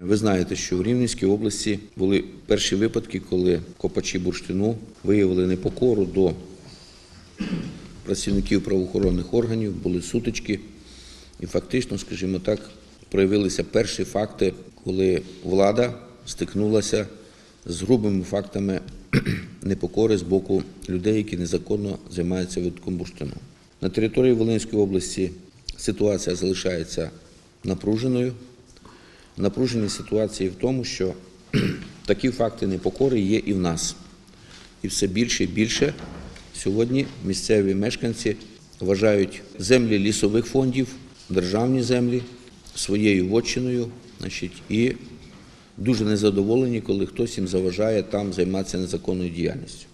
Ви знаєте, що в Рівненській області були перші випадки, коли копачі бурштину виявили непокору до працівників правоохоронних органів, були сутички, і фактично, скажімо так, проявилися перші факти, коли влада стикнулася з грубими фактами непокори з боку людей, які незаконно займаються видобутком бурштину. На території Волинської області ситуація залишається напруженою. Напруженість ситуації в тому, що такі факти непокори є і в нас. І все більше і більше сьогодні місцеві мешканці вважають землі лісових фондів, державні землі своєю вотчиною, значить, і дуже незадоволені, коли хтось їм заважає там займатися незаконною діяльністю.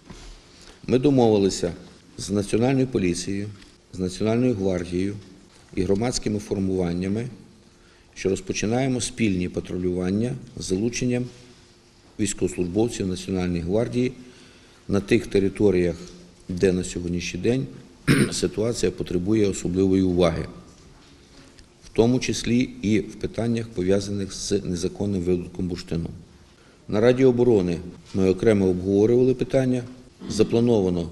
Ми домовилися з Національною поліцією, з Національною гвардією і громадськими формуваннями, що розпочинаємо спільні патрулювання з залученням військовослужбовців Національної гвардії на тих територіях, де на сьогоднішній день ситуація потребує особливої уваги, в тому числі і в питаннях, пов'язаних з незаконним видобутком бурштину. На Раді оборони ми окремо обговорювали питання. Заплановано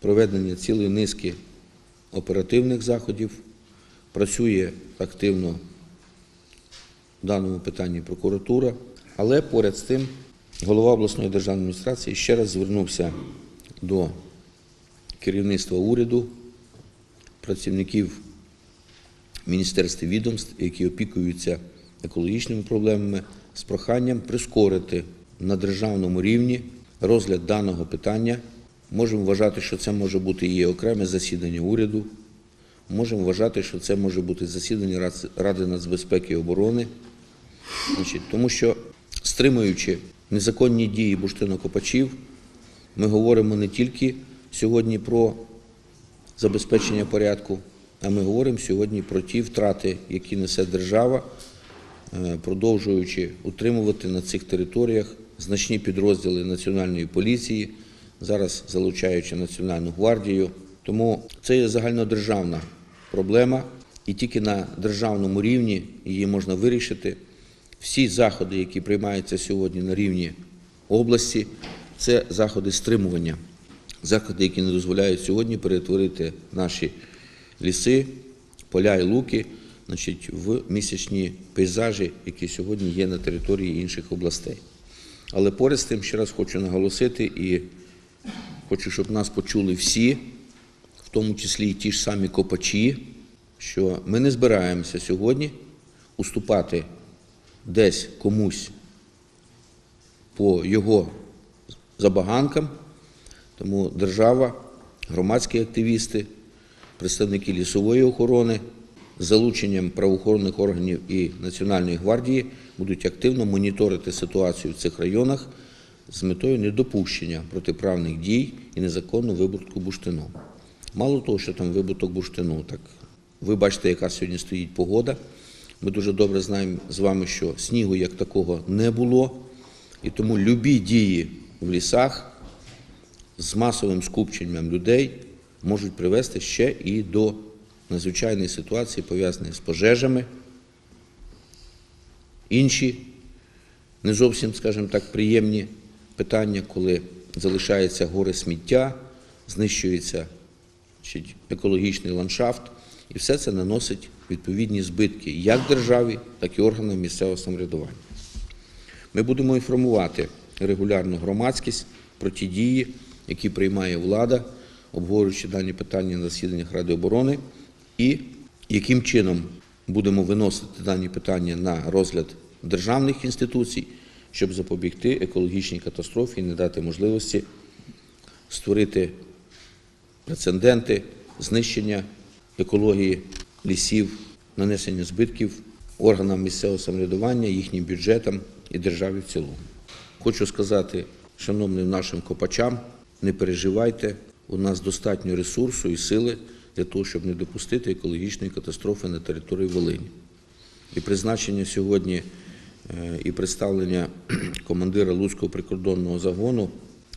проведення цілої низки оперативних заходів. Працює активно даному питанні прокуратура, але поряд з тим голова обласної державної адміністрації ще раз звернувся до керівництва уряду, працівників міністерств і відомств, які опікуються екологічними проблемами, з проханням прискорити на державному рівні розгляд даного питання. Можемо вважати, що це може бути і окреме засідання уряду. Можемо вважати, що це може бути засідання Ради нацбезпеки і оборони. Значить, тому що стримуючи незаконні дії бурштинокопачів, ми говоримо не тільки сьогодні про забезпечення порядку, а ми говоримо сьогодні про ті втрати, які несе держава, е, продовжуючи утримувати на цих територіях значні підрозділи Національної поліції, зараз залучаючи Національну гвардію. Тому це є загальнодержавна проблема, і тільки на державному рівні її можна вирішити. Всі заходи, які приймаються сьогодні на рівні області, це заходи стримування, заходи, які не дозволяють сьогодні перетворити наші ліси, поля і луки значить, в місячні пейзажі, які сьогодні є на території інших областей. Але поряд з тим ще раз хочу наголосити і хочу, щоб нас почули всі, в тому числі і ті ж самі копачі, що ми не збираємося сьогодні уступати десь комусь по його забаганкам, тому держава, громадські активісти, представники лісової охорони з залученням правоохоронних органів і Національної гвардії будуть активно моніторити ситуацію в цих районах з метою недопущення протиправних дій і незаконного вибутку бурштину. Мало того, що там вибуток бурштину, так ви бачите, яка сьогодні стоїть погода. Ми дуже добре знаємо з вами, що снігу як такого не було, і тому любі дії в лісах з масовим скупченням людей можуть привести ще і до надзвичайної ситуації, пов'язаної з пожежами. Інші не зовсім, скажімо так, приємні питання, коли залишається горе сміття, знищується екологічний ландшафт, і все це наносить відповідні збитки як державі, так і органам місцевого самоврядування. Ми будемо інформувати регулярно громадськість про ті дії, які приймає влада, обговорюючи дані питання на засіданнях Ради оборони, і яким чином будемо виносити дані питання на розгляд державних інституцій, щоб запобігти екологічній катастрофі і не дати можливості створити прецеденти знищення екології лісів, нанесення збитків органам місцевого самоврядування, їхнім бюджетам і державі в цілому. Хочу сказати, шановним нашим копачам, не переживайте, у нас достатньо ресурсу і сили для того, щоб не допустити екологічної катастрофи на території Волині. І призначення сьогодні е, і представлення командира Луцького прикордонного загону,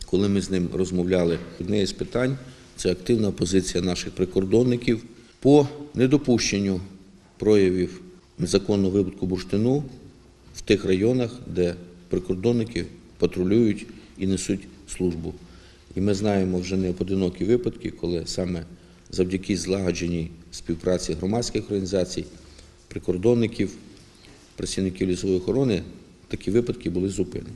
коли ми з ним розмовляли, одне з питань це активна позиція наших прикордонників по недопущенню проявів незаконного вибутку бурштину в тих районах, де прикордонники патрулюють і несуть службу. І ми знаємо вже не поодинокі випадки, коли саме завдяки злагодженій співпраці громадських організацій, прикордонників, працівників лісової охорони такі випадки були зупинені.